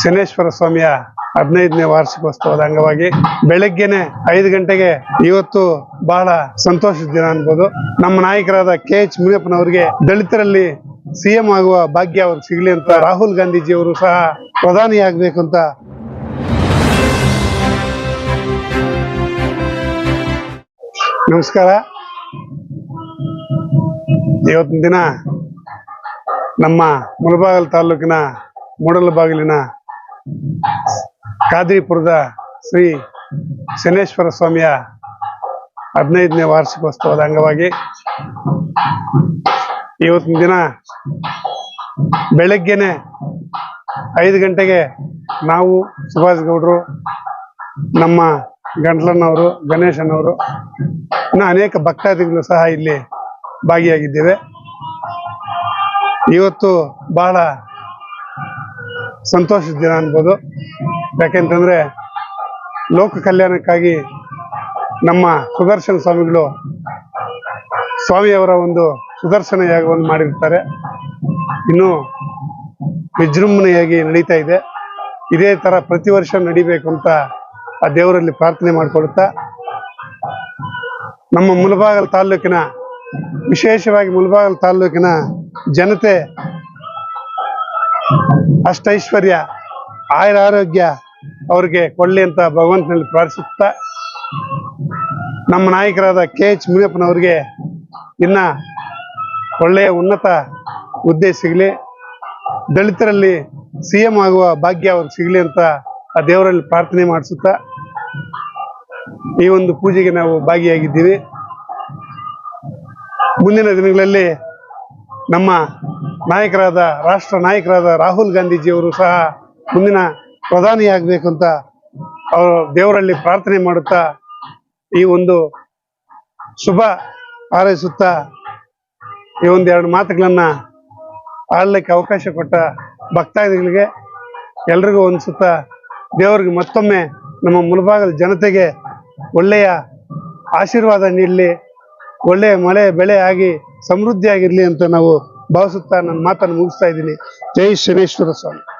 ಶನೇಶ್ವರ ಸ್ವಾಮಿಯ ಹದಿನೈದನೇ ವಾರ್ಷಿಕೋತ್ಸವದ ಅಂಗವಾಗಿ ಬೆಳಗ್ಗೆನೆ ಐದು ಗಂಟೆಗೆ ಇವತ್ತು ಬಹಳ ಸಂತೋಷದ ದಿನ ಅನ್ಬೋದು. ನಮ್ಮ ನಾಯಕರಾದ ಕೆ ಎಚ್ ಮುನಿಯಪ್ಪನವರಿಗೆ ದಲಿತರಲ್ಲಿ ಸಿಎಂ ಆಗುವ ಭಾಗ್ಯ ಅವ್ರಿಗೆ ಸಿಗ್ಲಿ ಅಂತ ರಾಹುಲ್ ಗಾಂಧೀಜಿ ಅವರು ಸಹ ಪ್ರಧಾನಿ ಅಂತ ನಮಸ್ಕಾರ. ಇವತ್ತಿನ ದಿನ ನಮ್ಮ ಮುಳಬಾಗಲ್ ತಾಲೂಕಿನ ಮೂಡಲಬಾಗಿಲಿನ ಕಾದ್ರಿಪುರದ ಶ್ರೀ ಶನೇಶ್ವರ ಸ್ವಾಮಿಯ ಹದಿನೈದನೇ ವಾರ್ಷಿಕೋತ್ಸವದ ಅಂಗವಾಗಿ ಇವತ್ತಿನ ದಿನ ಬೆಳಗ್ಗೆನೆ ಐದು ಗಂಟೆಗೆ ನಾವು ಸುಭಾಷ್ ಗೌಡ್ರು ನಮ್ಮ ಗಂಟ್ಲನವರು ಗಣೇಶನವರು, ಇನ್ನು ಅನೇಕ ಭಕ್ತಾದಿಗಳು ಸಹ ಇಲ್ಲಿ ಭಾಗಿಯಾಗಿದ್ದೇವೆ. ಇವತ್ತು ಬಹಳ ಸಂತೋಷದ ದಿನ ಅನ್ಬೋದು. ಯಾಕೆಂತಂದ್ರೆ ಲೋಕ ಕಲ್ಯಾಣಕ್ಕಾಗಿ ನಮ್ಮ ಸುದರ್ಶನ ಸ್ವಾಮಿಗಳು ಸ್ವಾಮಿಯವರ ಒಂದು ಸುದರ್ಶನ ಯಾಗವನ್ನು ಮಾಡಿರ್ತಾರೆ. ಇನ್ನು ವಿಜೃಂಭಣೆಯಾಗಿ ನಡೀತಾ ಇದೆ. ಇದೇ ತರ ಪ್ರತಿ ವರ್ಷ ನಡಿಬೇಕು ಅಂತ ಆ ದೇವರಲ್ಲಿ ಪ್ರಾರ್ಥನೆ ಮಾಡಿಕೊಳ್ತಾ ನಮ್ಮ ಮುಲಬಾಗಲ್ ತಾಲೂಕಿನ, ವಿಶೇಷವಾಗಿ ಮುಲಬಾಗಲ್ ತಾಲೂಕಿನ ಜನತೆ ಅಷ್ಟೈಶ್ವರ್ಯ, ಆಯುರ ಆರೋಗ್ಯ ಅವ್ರಿಗೆ ಕೊಡ್ಲಿ ಅಂತ ಭಗವಂತನಲ್ಲಿ ಪ್ರಾರ್ಥಿಸುತ್ತಾ ನಮ್ಮ ನಾಯಕರಾದ ಕೆ ಎಚ್ ಮುನಿಯಪ್ಪನವ್ರಿಗೆ ಇನ್ನ ಒಳ್ಳೆಯ ಉನ್ನತ ಹುದ್ದೆ ಸಿಗಲಿ, ದಲಿತರಲ್ಲಿ ಸಿ ಎಂ ಆಗುವ ಭಾಗ್ಯ ಅವ್ರಿಗೆ ಸಿಗಲಿ ಅಂತ ಆ ದೇವರಲ್ಲಿ ಪ್ರಾರ್ಥನೆ ಮಾಡಿಸುತ್ತಾ ಈ ಒಂದು ಪೂಜೆಗೆ ನಾವು ಭಾಗಿಯಾಗಿದ್ದೀವಿ. ಮುಂದಿನ ದಿನಗಳಲ್ಲಿ ನಮ್ಮ ನಾಯಕರಾದ, ರಾಷ್ಟ್ರ ನಾಯಕರಾದ ರಾಹುಲ್ ಗಾಂಧೀಜಿಯವರು ಸಹ ಮುಂದಿನ ಪ್ರಧಾನಿಯಾಗಬೇಕು ಅಂತ ಅವರು ದೇವರಲ್ಲಿ ಪ್ರಾರ್ಥನೆ ಮಾಡುತ್ತಾ ಈ ಒಂದು ಶುಭ ಹಾರೈಸುತ್ತಾ ಈ ಒಂದು ಎರಡು ಮಾತುಗಳನ್ನ ಆಡ್ಲಿಕ್ಕೆ ಅವಕಾಶ ಕೊಟ್ಟ ಭಕ್ತಾದಿಗಳಿಗೆ ಎಲ್ರಿಗೂ ಅನಿಸುತ್ತಾ ದೇವರಿಗೆ ಮತ್ತೊಮ್ಮೆ ನಮ್ಮ ಮುಲ್ಭಾಗದ ಜನತೆಗೆ ಒಳ್ಳೆಯ ಆಶೀರ್ವಾದ ನೀಡಲಿ, ಒಳ್ಳೆಯ ಮಳೆ, ಬೆಳೆ ಆಗಿ ಸಮೃದ್ಧಿಯಾಗಿರಲಿ ಅಂತ ನಾವು ಭಾವಿಸುತ್ತಾ ನನ್ನ ಮಾತನ್ನು ಮುಗಿಸ್ತಾ ಇದ್ದೀನಿ. ಜೈ ಶನೇಶ್ವರ ಸ್ವಾಮಿ.